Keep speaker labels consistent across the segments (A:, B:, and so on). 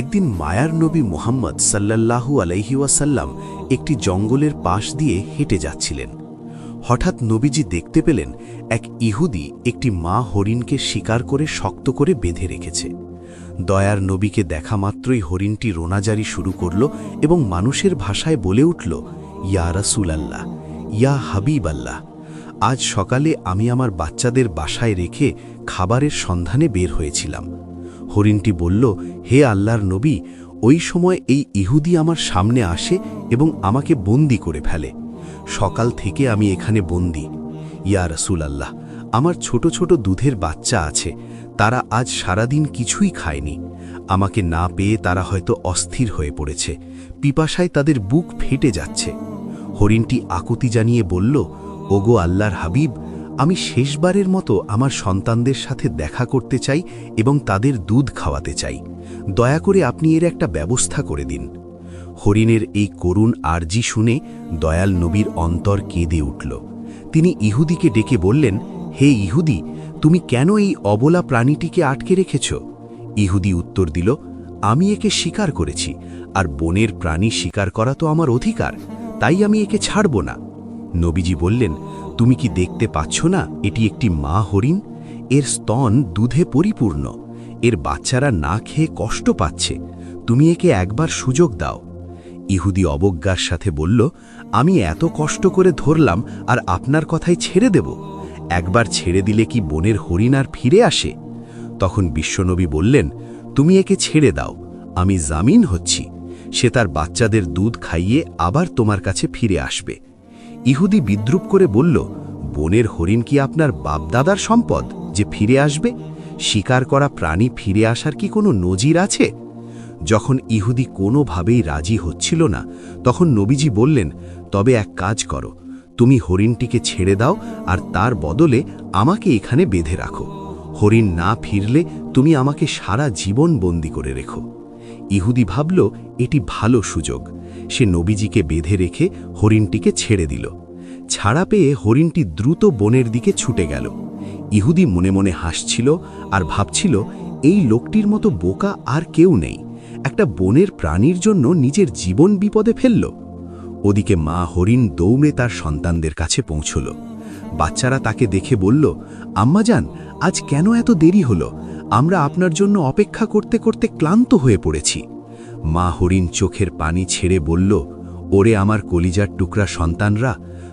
A: একদিন মায়ার নবী মুহাম্মদ সাল্লাল্লাহু আলাইহি ওয়াসাল্লাম একটি জঙ্গলের পাশ দিয়ে হেঁটে যাচ্ছিলেন। হঠাৎ নবীজি দেখতে পেলেন এক ইহুদি একটি মা হরিণকে শিকার করে শক্ত করে বেঁধে রেখেছে। দয়ার নবীকে দেখা মাত্রই হরিণটি রোনাজারি শুরু করল এবং মানুষের ভাষায় বলে উঠল, ইয়া রাসুল আল্লাহ ইয়া হাবিব আল্লাহ আজ সকালে আমি আমার বাচ্চাদের বাসায় রেখে খাবারের সন্ধানে বের হয়েছিলাম। হরিণটি বলল, হে আল্লাহর নবী, ওই সময় এই ইহুদি আমার সামনে আসে এবং আমাকে বন্দি করে ফেলে। সকাল থেকে আমি এখানে বন্দি। ইয়া রসুল আল্লাহ আমার ছোট ছোট দুধের বাচ্চা আছে, তারা আজ সারাদিন কিছুই খায়নি। আমাকে না পেয়ে তারা হয়তো অস্থির হয়ে পড়েছে। পিপাসায় তাদের বুক ফেটে যাচ্ছে। হরিণটি আকুতি জানিয়ে বলল, ওগো আল্লাহর হাবিব আমি শেষবারের মতো আমার সন্তানদের সাথে দেখা করতে চাই এবং তাদের দুধ খাওয়াতে চাই। দয়া করে আপনি এর একটা ব্যবস্থা করে দিন। হরিণের এই করুণ আর্জি শুনে দয়াল নবীর অন্তর কেঁদে উঠল। তিনি ইহুদিকে ডেকে বললেন, হে ইহুদি, তুমি কেন এই অবলা প্রাণীটিকে আটকে রেখেছ? ইহুদি উত্তর দিল, আমি একে শিকার করেছি, আর বনের প্রাণী শিকার করা তো আমার অধিকার, তাই আমি একে ছাড়ব না। নবীজি বললেন, তুমি কি দেখতে পাচ্ছ না এটি একটি মা হরিণ? এর স্তন দুধে পরিপূর্ণ। এর বাচ্চারা না খেয়ে কষ্ট পাচ্ছে। তুমি একে একবার সুযোগ দাও। ইহুদি অবজ্ঞার সাথে বলল, আমি এত কষ্ট করে ধরলাম, আর আপনার কথাই ছেড়ে দেব। একবার ছেড়ে দিলে কি বনের হরিণ আর ফিরে আসে? তখন বিশ্বনবী বললেন, তুমি একে ছেড়ে দাও। আমি জামিন হচ্ছি। সে তার বাচ্চাদের দুধ খাইয়ে আবার তোমার কাছে ফিরে আসবে। ইহুদি বিদ্রুপ করে বলল, বনের হরিণ কি আপনার বাপদাদার সম্পদ যে ফিরে আসবে? শিকার করা প্রাণী ফিরে আসার কি কোনো নজির আছে? যখন ইহুদি কোনোভাবেই রাজি হচ্ছিল না, তখন নবীজি বললেন, তবে এক কাজ করো, তুমি হরিণটিকে ছেড়ে দাও আর তার বদলে আমাকে এখানে বেঁধে রাখো। হরিণ না ফিরলে তুমি আমাকে সারা জীবন বন্দি করে রেখো। ইহুদি ভাবল, এটি ভালো সুযোগ। সে নবীজিকে বেঁধে রেখে হরিণটিকে ছেড়ে দিল। ছাড়া পেয়ে হরিণটি দ্রুত বনের দিকে ছুটে গেল। ইহুদি মনে মনে হাসছিল আর ভাবছিল, এই লোকটির মতো বোকা আর কেউ নেই। একটা বনের প্রাণীর জন্য নিজের জীবন বিপদে ফেলল। ওদিকে মা হরিণ দৌড়ে তার সন্তানদের কাছে পৌঁছল। বাচ্চারা তাকে দেখে বলল আম্মাজান আজ কেন এত দেরি হলো? আমরা আপনার জন্য অপেক্ষা করতে করতে ক্লান্ত হয়ে পড়েছি। মা হরিণ চোখের পানি ছেড়ে বলল, ওরে আমার কলিজার টুকরা সন্তানরা,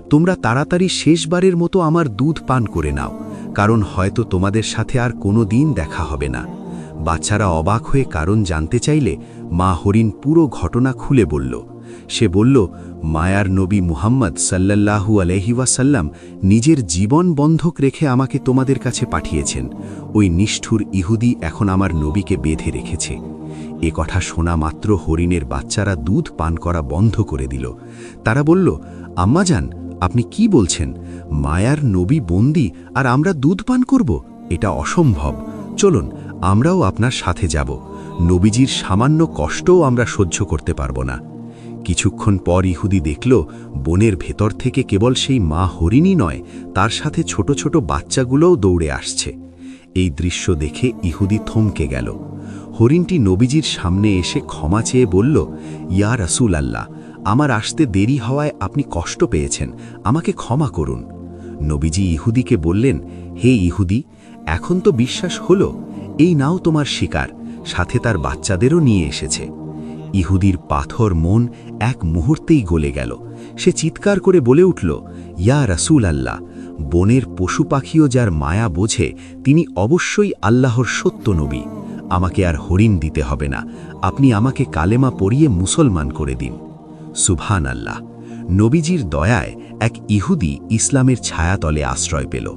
A: তোমরা তাড়াতাড়ি শেষবারের মতো আমার দুধ পান করে নাও, কারণ হয়তো তোমাদের সাথে আর কোনো দিন দেখা হবে না। বাচ্চারা অবাক হয়ে কারণ জানতে চাইলে মা হরিণ পুরো ঘটনা খুলে বলল। সে বলল, মায়ার নবী মুহাম্মদ সাল্লাল্লাহু আলহিওয়াসাল্লাম নিজের জীবন বন্ধক রেখে আমাকে তোমাদের কাছে পাঠিয়েছেন। ওই নিষ্ঠুর ইহুদি এখন আমার নবীকে বেঁধে রেখেছে। এ কথা শোনা মাত্র হরিণের বাচ্চারা দুধ পান করা বন্ধ করে দিল। তারা বলল আম্মাজান আপনি কি বলছেন? মায়ার নবী বন্দি, আর আমরা দুধ পান করব? এটা অসম্ভব। চলুন, আমরাও আপনার সাথে যাব। নবীজির সামান্য কষ্টও আমরা সহ্য করতে পারব না। কিছুক্ষণ পর ইহুদি দেখল, বনের ভেতর থেকে কেবল সেই মা হরিণই নয়, তার সাথে ছোট ছোট বাচ্চাগুলোও দৌড়ে আসছে। এই দৃশ্য দেখে ইহুদি থমকে গেল। হরিণটি নবীজির সামনে এসে ক্ষমা চেয়ে বলল, ইয়া রাসুল আল্লাহ আমার আসতে দেরি হওয়ায় আপনি কষ্ট পেয়েছেন, আমাকে ক্ষমা করুন। নবীজি ইহুদিকে বললেন, হে ইহুদি, এখন তো বিশ্বাস হলো, এই নাও তোমার শিকার, সাথে তার বাচ্চাদেরও নিয়ে এসেছে। ইহুদির পাথর মন এক মুহূর্তেই গলে গেল। সে চিৎকার করে বলে উঠল, ইয়া রাসুল আল্লাহ বনের পশু পাখিও যার মায়া বোঝে, তিনি অবশ্যই আল্লাহর সত্য নবী। আমাকে আর হরিণ দিতে হবে না। আপনি আমাকে কালেমা পড়িয়ে মুসলমান করে দিন। সুভান আল্লাহ নবীজির দয়ায় এক ইহুদি ইসলামের ছায়াতলে আশ্রয় পেল।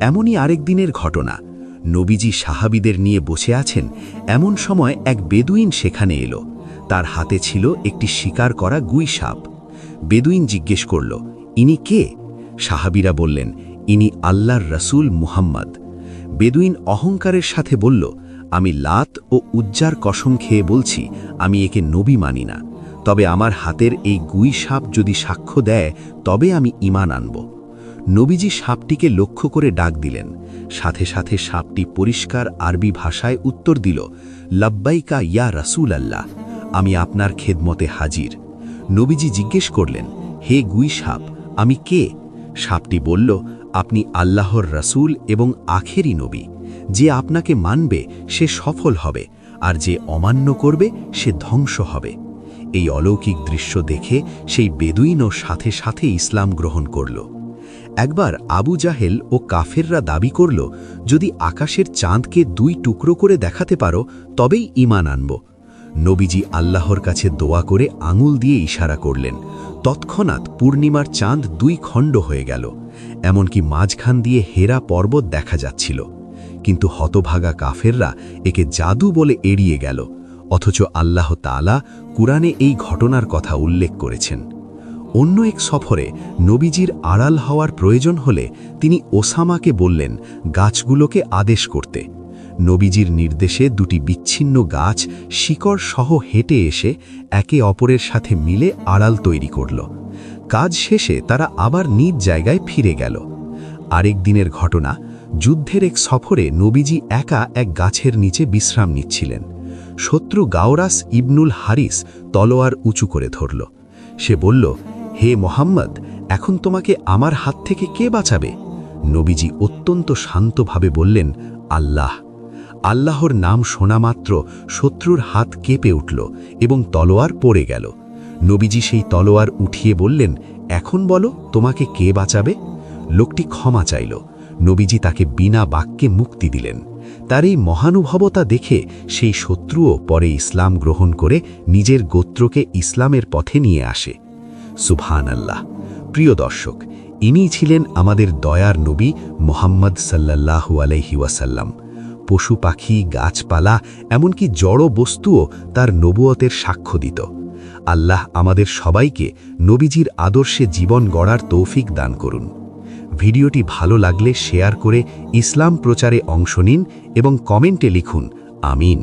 A: এমনই আরেক দিনের ঘটনা। নবীজি সাহাবিদের নিয়ে বসে আছেন, এমন সময় এক বেদুইন সেখানে এলো। তার হাতে ছিল একটি শিকার করা গুই সাপ। বেদুইন জিজ্ঞেস করল, ইনি কে? সাহাবিরা বললেন, ইনি আল্লাহর রসুল মুহাম্মদ। বেদুইন অহংকারের সাথে বলল, আমি লাত ও উজ্জার কসম খেয়ে বলছি, আমি একে নবী মানি না। তবে আমার হাতের এই গুই সাপ যদি সাক্ষ্য দেয়, তবে আমি ইমান আনব। নবীজি সাপটিকে লক্ষ্য করে ডাক দিলেন। সাথে সাথে সাপটি পরিষ্কার আরবি ভাষায় উত্তর দিল, লব্বাইকা ইয়া রাসূল আল্লাহ আমি আপনার খেদমতে হাজির। নবীজি জিজ্ঞেস করলেন, হে গুই সাপ, আমি কে? সাপটি বলল, আপনি আল্লাহর রাসূল এবং আখেরি নবী। যে আপনাকে মানবে, সে সফল হবে, আর যে অমান্য করবে, সে ধ্বংস হবে। এই অলৌকিক দৃশ্য দেখে সেই বেদুইনও সাথে সাথে ইসলাম গ্রহণ করল। একবার আবু জাহেল ও কাফেররা দাবি করল, যদি আকাশের চাঁদকে দুই টুকরো করে দেখাতে পারো, তবেই ইমান আনব। নবীজি আল্লাহর কাছে দোয়া করে আঙুল দিয়ে ইশারা করলেন। তৎক্ষণাৎ পূর্ণিমার চাঁদ দুই খণ্ড হয়ে গেল, এমনকি মাঝখান দিয়ে হেরা পর্বত দেখা যাচ্ছিল। কিন্তু হতভাগা কাফেররা একে জাদু বলে এড়িয়ে গেল, অথচ আল্লাহ তালা কুরআনে এই ঘটনার কথা উল্লেখ করেছেন। অন্য এক সফরে নবীজির আড়াল হওয়ার প্রয়োজন হলে তিনি ওসামাকে বললেন, গাছগুলোকে আদেশ করতে। নবীজির নির্দেশে দুটি বিচ্ছিন্ন গাছ শিকড় সহ হেঁটে এসে একে অপরের সাথে মিলে আড়াল তৈরি করল। কাজ শেষে তারা আবার নিজ জায়গায় ফিরে গেল। আরেক দিনের ঘটনা, যুদ্ধের এক সফরে নবীজি একা এক গাছের নিচে বিশ্রাম নিচ্ছিলেন। শত্রু গাওরাস ইবনুল হারিস তলোয়ার উঁচু করে ধরল। সে বলল, হে মোহাম্মদ, এখন তোমাকে আমার হাত থেকে কে বাঁচাবে? নবীজি অত্যন্ত শান্তভাবে বললেন, আল্লাহ। আল্লাহর নাম শোনা মাত্র শত্রুর হাত কেঁপে উঠল এবং তলোয়ার পড়ে গেল। নবীজি সেই তলোয়ার উঠিয়ে বললেন, এখন বলো, তোমাকে কে বাঁচাবে? লোকটি ক্ষমা চাইল। নবীজি তাকে বিনা বাক্যে মুক্তি দিলেন। তার এই মহানুভবতা দেখে সেই শত্রুও পরে ইসলাম গ্রহণ করে নিজের গোত্রকে ইসলামের পথে নিয়ে আসে। সুবহান আল্লাহ প্রিয় দর্শক ইনি ছিলেন আমাদের দয়ার নবী মোহাম্মদ সাল্লাল্লাহু আলাইহি ওয়াসাল্লাম। পশু পাখি, গাছপালা, এমনকি জড় বস্তুও তার নবুয়তের সাক্ষ্য দিত। আল্লাহ আমাদের সবাইকে নবীজির আদর্শে জীবন গড়ার তৌফিক দান করুন। ভিডিওটি ভালো লাগলে শেয়ার করে ইসলাম প্রচারে অংশ নিন এবং কমেন্টে লিখুন, আমিন।